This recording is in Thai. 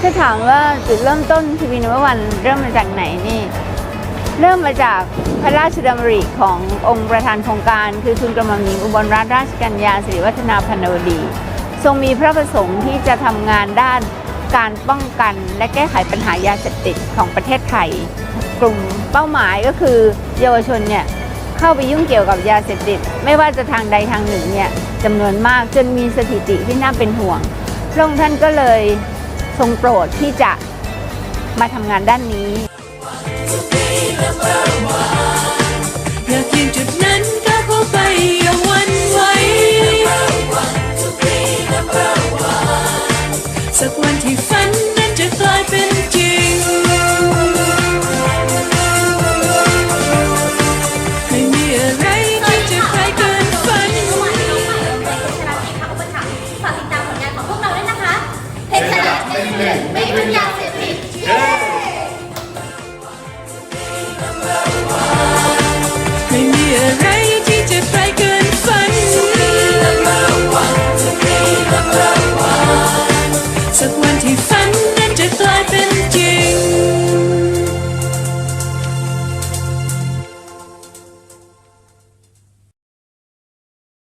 ถ้าถามว่าจุดเริ่มต้นทีวีนวันเริ่มมาจากไหนนี่ เริ่มมาจากพระราชดำริขององค์ประธานโครงการ คือทุนกระหม่อมหญิงอุบลรัตนราชกัญญาสิริวัฒนาพันวดี ทรงมีพระประสงค์ที่จะทำงานด้านการป้องกันและแก้ไขปัญหายาเสพติดของประเทศไทย กลุ่มเป้าหมายก็คือ เยาวชนเนี่ยเข้าไปยุ่งเกี่ยวกับยาเสพติด ไม่ว่าจะทางใดทางหนึ่งเนี่ยจำนวนมากจนมีสถิติที่น่าเป็นห่วงพระองค์ท่านก็เลย ทรงโปรดที่จะมาทำงานด้านนี้อยากยืนจุดนั้นก้าวเข้าไปอย่าวันไหวสักวันที่ฝันนั้นจะกลายเป็นจริง หนึ่งไม่เป็นยาเสพติดเย้ไม่มีอะไรที่จะใครเกินฝันสักวัน